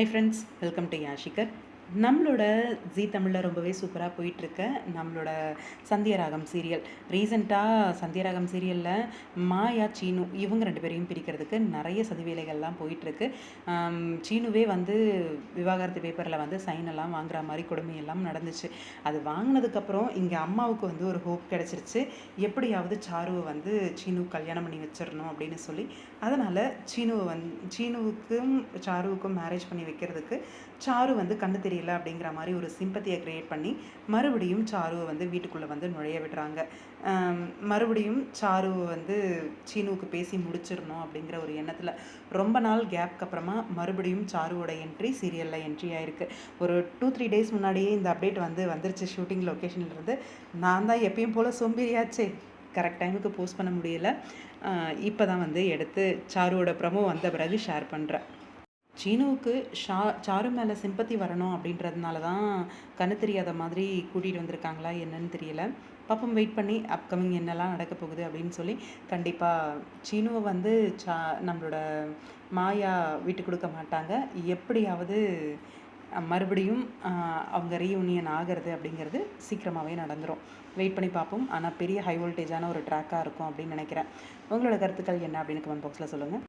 High friends welcome to யாஷிகர் நம்மளோட Zee தமிழில் ரொம்பவே சூப்பராக போயிட்டுருக்க. நம்மளோட சந்தியராகம் சீரியல். ரீசெண்டாக சந்தியராகம் சீரியலில் மாயா சீனு இவங்க ரெண்டு பேரையும் பிரிக்கிறதுக்கு நிறைய சதிவேலைகள்லாம் போயிட்டுருக்கு. சீனுவே வந்து விவாகரத்து பேப்பரில் வந்து சைன் எல்லாம் வாங்குற மாதிரி கொடுமையெல்லாம் நடந்துச்சு. அது வாங்கினதுக்கப்புறம் இங்கே அம்மாவுக்கு வந்து ஒரு ஹோப் கிடச்சிருச்சு. எப்படியாவது சாருவை வந்து சீனு கல்யாணம் பண்ணி வச்சிடணும் அப்படின்னு சொல்லி. அதனால் சீனுவை வந் சீனுவுக்கும் சாருவுக்கும் மேரேஜ் பண்ணி வைக்கிறதுக்கு சாரு வந்து கண்ணு இல்லை அப்படிங்கிற மாதிரி ஒரு சிம்பத்தியை க்ரியேட் பண்ணி மறுபடியும் சாருவை வந்து வீட்டுக்குள்ளே வந்து நுழைய விடுறாங்க. மறுபடியும் சாருவை வந்து சீனுவுக்கு பேசி முடிச்சிடணும் அப்படிங்கிற ஒரு எண்ணத்தில் ரொம்ப நாள் கேப்க்கு அப்புறமா மறுபடியும் சாருவோட என்ட்ரி சீரியலில் என்ட்ரி ஆகிருக்கு ஒரு டூ த்ரீ டேஸ் முன்னாடியே இந்த அப்டேட் வந்து வந்துருச்சு ஷூட்டிங் லொக்கேஷன்லேருந்து நான் தான் எப்பயும் போல் சோம்பேறியாச்சே. கரெக்ட் டைமுக்கு போஸ்ட் பண்ண முடியல. இப்போ தான் வந்து எடுத்து சாருவோட ப்ரமோ வந்த பிறகு ஷேர் பண்ணுறேன் சீனுவுக்கு ஷா சாரு மேலே சிம்பத்தி வரணும் அப்படின்றதுனால தான் கண்ணு தெரியாத மாதிரி கூட்டிகிட்டு வந்திருக்காங்களா என்னன்னு தெரியல. பாப்போம் வெயிட் பண்ணி அப்கமிங் என்னெல்லாம் நடக்க போகுது அப்படின்னு சொல்லி கண்டிப்பாக சீனுவை வந்து சா நம்மளோட மாயா விட்டு கொடுக்க மாட்டாங்க. எப்படியாவது மறுபடியும் அவங்க ரீயூனியன் ஆகிறது அப்படிங்கிறது சீக்கிரமாகவே நடந்துடும் வெயிட் பண்ணி பார்ப்போம் ஆனால் பெரிய ஹை வோல்டேஜான ஒரு ட்ராக்காக இருக்கும் அப்படின்னு நினைக்கிறேன். உங்களோட கருத்துக்கள் என்ன அப்படின்னு கமெண்ட் பாக்ஸில் சொல்லுங்கள்